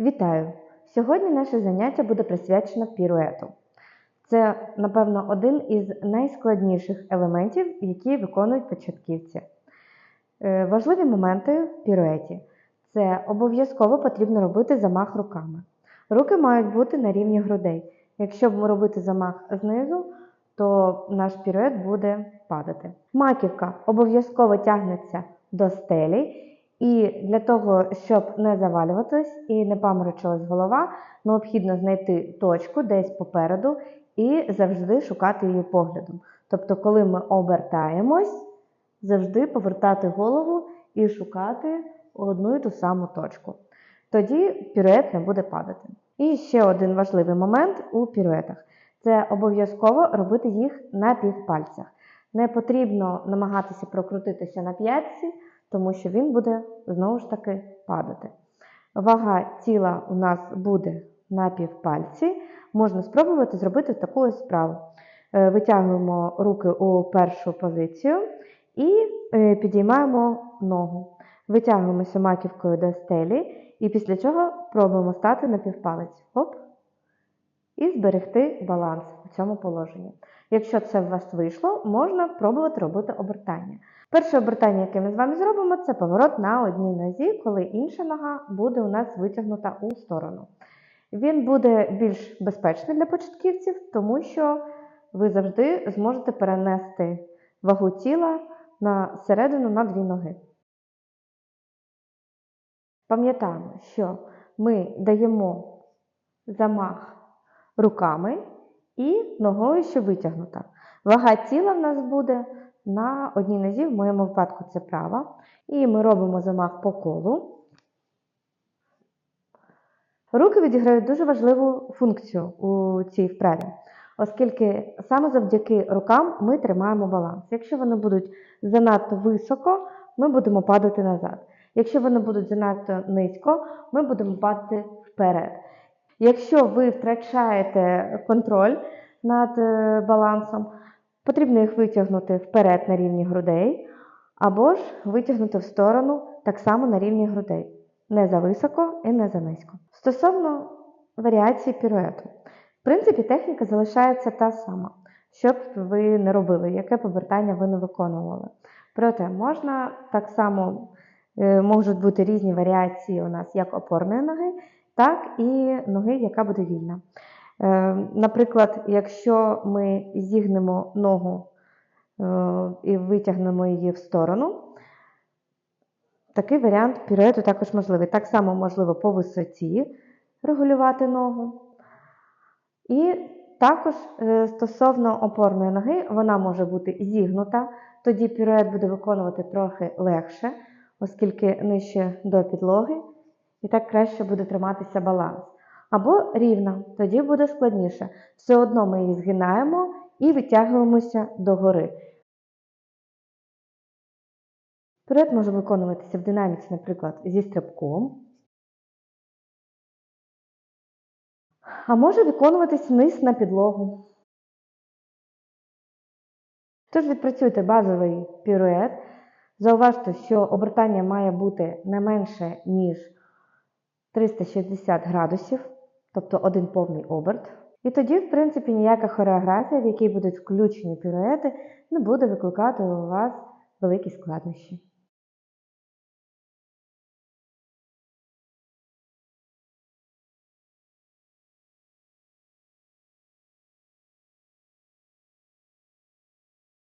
Вітаю! Сьогодні наше заняття буде присвячено піруету. Це, напевно, один із найскладніших елементів, які виконують початківці. Е, Важливі моменти в піруеті це обов'язково потрібно робити замах руками. Руки мають бути на рівні грудей. Якщо б робити замах знизу, то наш пірует буде падати. Маківка обов'язково тягнеться до стелі. І для того, щоб не завалюватись і не паморочилась голова, необхідно знайти точку десь попереду і завжди шукати її поглядом. Тобто, коли ми обертаємось, завжди повертати голову і шукати одну і ту саму точку. Тоді пірует не буде падати. І ще один важливий момент у піруетах це обов'язково робити їх на півпальцях. Не потрібно намагатися прокрутитися на п'ятці, тому що він буде знову ж таки падати. Вага тіла у нас буде на півпальці. Можна спробувати зробити таку ось справу. Е, Витягуємо руки у першу позицію і е, підіймаємо ногу. Витягуємося маківкою до стелі, і після цього пробуємо стати на півпалець. Оп. І зберегти баланс у цьому положенні. Якщо це в вас вийшло, можна пробувати робити обертання. Перше обертання, яке ми з вами зробимо, це поворот на одній нозі, коли інша нога буде у нас витягнута у сторону. Він буде більш безпечний для початківців, тому що ви завжди зможете перенести вагу тіла на середину на дві ноги. Пам'ятаємо, що ми даємо замах руками і ногою, що витягнута. Вага тіла в нас буде на одній нозі, в моєму випадку це права. І ми робимо замах по колу. Руки відіграють дуже важливу функцію у цій вправі, оскільки саме завдяки рукам ми тримаємо баланс. Якщо вони будуть занадто високо, ми будемо падати назад. Якщо вони будуть занадто низько, ми будемо падати вперед. Якщо ви втрачаєте контроль над е, балансом, потрібно їх витягнути вперед на рівні грудей, або ж витягнути в сторону так само на рівні грудей. Не за високо і не за низько. Стосовно варіації піруету, в принципі, техніка залишається та сама, що б ви не робили, яке повертання ви не виконували. Проте можна так само е, можуть бути різні варіації у нас як опорної ноги, так і ноги, яка буде вільна. Е, Наприклад, якщо ми зігнемо ногу е, і витягнемо її в сторону, такий варіант піруету також можливий. Так само можливо по висоті регулювати ногу. І також е, стосовно опорної ноги, вона може бути зігнута, тоді пірует буде виконувати трохи легше, оскільки нижче до підлоги, і так краще буде триматися баланс. Або рівна, тоді буде складніше. Все одно ми її згинаємо і витягуємося догори. Пірует може виконуватися в динаміці, наприклад, зі стрибком. А може виконуватись вниз на підлогу. Тож відпрацюйте базовий пірует. Зауважте, що обертання має бути не менше, ніж 360 градусів, тобто один повний оберт. І тоді, в принципі, ніяка хореографія, в якій будуть включені піруети, не буде викликати у вас великі складнощі.